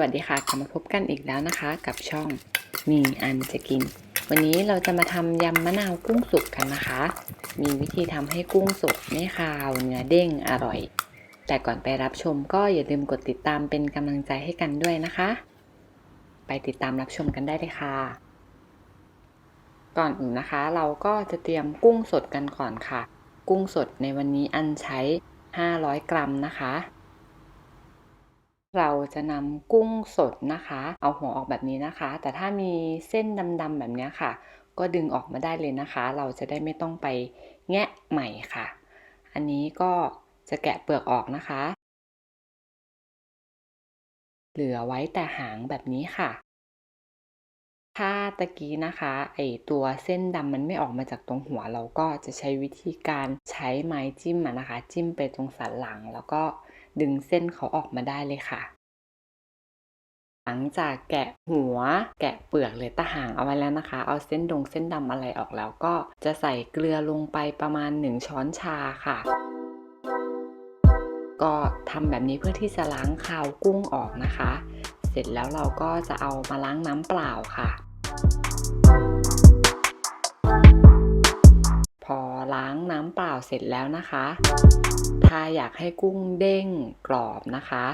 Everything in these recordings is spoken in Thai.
วัสดีค่ะกลับมาพบกันอีกแล้วนะคะ กับช่องมีอันจะกิน วันนี้เราจะมาทำยำมะนาวกุ้งสุกกันนะคะ มีวิธีทำให้กุ้งสดไม่คาวเนื้อเด้งอร่อย แต่ก่อนไปรับชมก็อย่าลืมกดติดตามเป็นกำลังใจให้กันด้วยนะคะ ไปติดตามรับชมกันได้เลยค่ะ ก่อนอื่นนะคะ เราก็จะเตรียมกุ้งสดกันก่อนค่ะ กุ้งสดในวันนี้อันใช้ 500 กรัมนะคะ เราจะนำกุ้งสดนะคะ เอาหัวออกแบบนี้นะคะ แต่ถ้ามีเส้นดำๆแบบนี้ค่ะ ก็ดึงออกมาได้เลยนะคะ เราจะได้ไม่ต้องไปแงะใหม่ค่ะ อันนี้ก็จะแกะเปลือกออกนะคะ เหลือไว้แต่หางแบบนี้ค่ะถ้าตะกี้นะคะไอตัวเส้นดำมันไม่ออกมาจากตรงหัวเราก็จะใช้วิธีการใช้ไม้จิ้มนะคะ จิ้มไปตรงสันหลังแล้วก็ ดึงเส้นเขาออกมาได้เลยค่ะ หลังจากแกะหัว แกะเปลือกหรือตะหางเอาไว้แล้วนะคะ เอาเส้นดงเส้นดำอะไรออกแล้วก็จะใส่เกลือลงไปประมาณ 1 ช้อนชาค่ะก็ทำแบบนี้เพื่อที่จะล้างคาวกุ้งออกนะคะ เสร็จแล้วเราก็จะเอามาล้างน้ำเปล่าค่ะาเสร็จแล้วนะคะ ถ้าอยากให้กุ้งเด้งกรอบนะคะ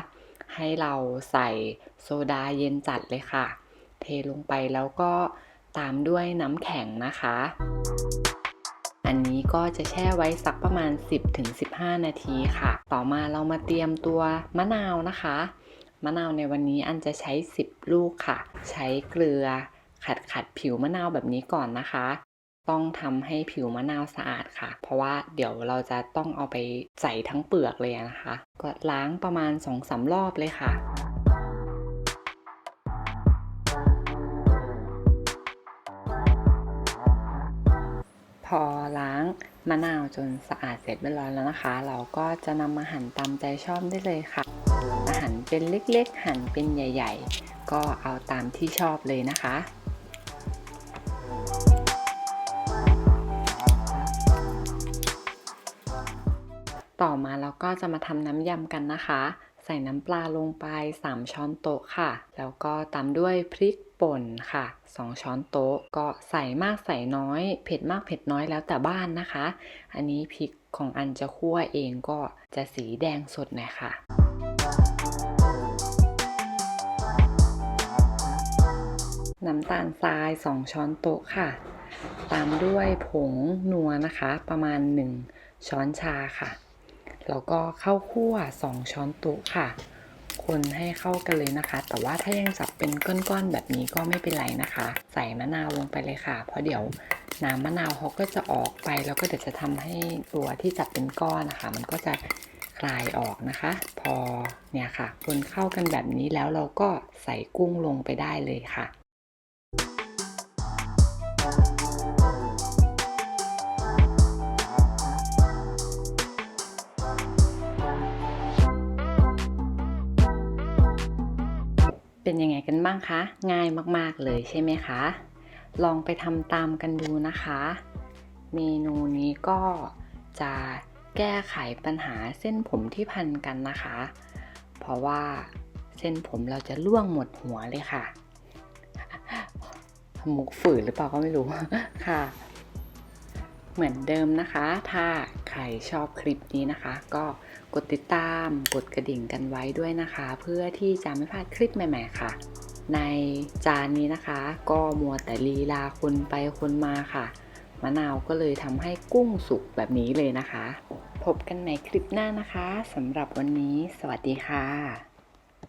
ให้เราใส่โซดาเย็นจัดเลยค่ะ เทลงไปแล้วก็ตามด้วยน้ำแข็งนะคะ อันนี้ก็จะแช่ไว้สักประมาณ 10-15 นาทีค่ะ ต่อมาเรามาเตรียมตัวมะนาวนะคะ มะนาวในวันนี้อันจะใช้ 10 ลูกค่ะ ใช้เกลือขัดขัดผิวมะนาวแบบนี้ก่อนนะคะ ต้องทำให้ผิวมะนาวสะอาดค่ะ เพราะว่าเดี๋ยวเราจะต้องเอาไปใส่ทั้งเปลือกเลยนะคะ ก็ล้างประมาณ2-3รอบเลยค่ะพอล้างมะนาวจนสะอาดเสร็จเรียบร้อยแล้วนะคะ เราก็จะนำมาหั่นตามใจชอบได้เลยค่ะหั่นเป็นเล็กๆ หั่นเป็นใหญ่ ๆ ก็เอาตามที่ชอบเลยนะคะ ต่อมาเราก็จะมาทำน้ำยำกันนะคะ ใส่น้ำปลาลงไป 3 ช้อนโต๊ะค่ะ แล้วก็ตามด้วยพริกป่นค่ะ 2 ช้อนโต๊ะ ก็ใส่มากใส่น้อย เผ็ดมากเผ็ดน้อยแล้วแต่บ้านนะคะ อันนี้พริกของอันจะคั่วเองก็จะสีแดงสดหน่อยค่ะน้ำตาลทราย 2 ช้อนโต๊ะค่ะ ตามด้วยผงนัวนะคะ ประมาณ 1 ช้อนชาค่ะ แล้วก็ข้าวคั่ว 2 ช้อนโต๊ะค่ะ คนให้เข้ากันเลยนะคะ แต่ว่าถ้ายังจับเป็นก้อนๆแบบนี้ก็ไม่เป็นไรนะคะ ใส่มะนาวลงไปเลยค่ะ เพราะเดี๋ยวน้ำมะนาวเขาก็จะออกไป แล้วก็เดี๋ยวจะทำให้ตัวที่จับเป็นก้อนนะคะ มันก็จะคลายออกนะคะ พอเนี่ยค่ะ คนเข้ากันแบบนี้แล้วเราก็ใส่กุ้งลงไปได้เลยค่ะ เป็นยังไงกันบ้างคะ ง่ายมากๆเลยใช่ไหมคะ ลองไปทำตามกันดูนะคะ เมนูนี้ก็จะแก้ไขปัญหาเส้นผมที่พันกันนะคะ เพราะว่าเส้นผมเราจะล่วงหมดหัวเลยค่ะมุกฝืนหรือเปล่าก็ไม่รู้ค่ะ เหมือนเดิมนะคะ ถ้าใครชอบคลิปนี้นะคะ ก็กดติดตามกดกระดิ่งกันไว้ด้วยนะคะ เพื่อที่จะไม่พลาดคลิปใหม่ ๆ ค่ะ ในจานนี้นะคะ ก็มัวแต่ลีลาคนไปคนมาค่ะมะนาวก็เลยทำให้กุ้งสุกแบบนี้เลยนะคะ พบกันในคลิปหน้านะคะสำหรับวันนี้ สวัสดีค่ะ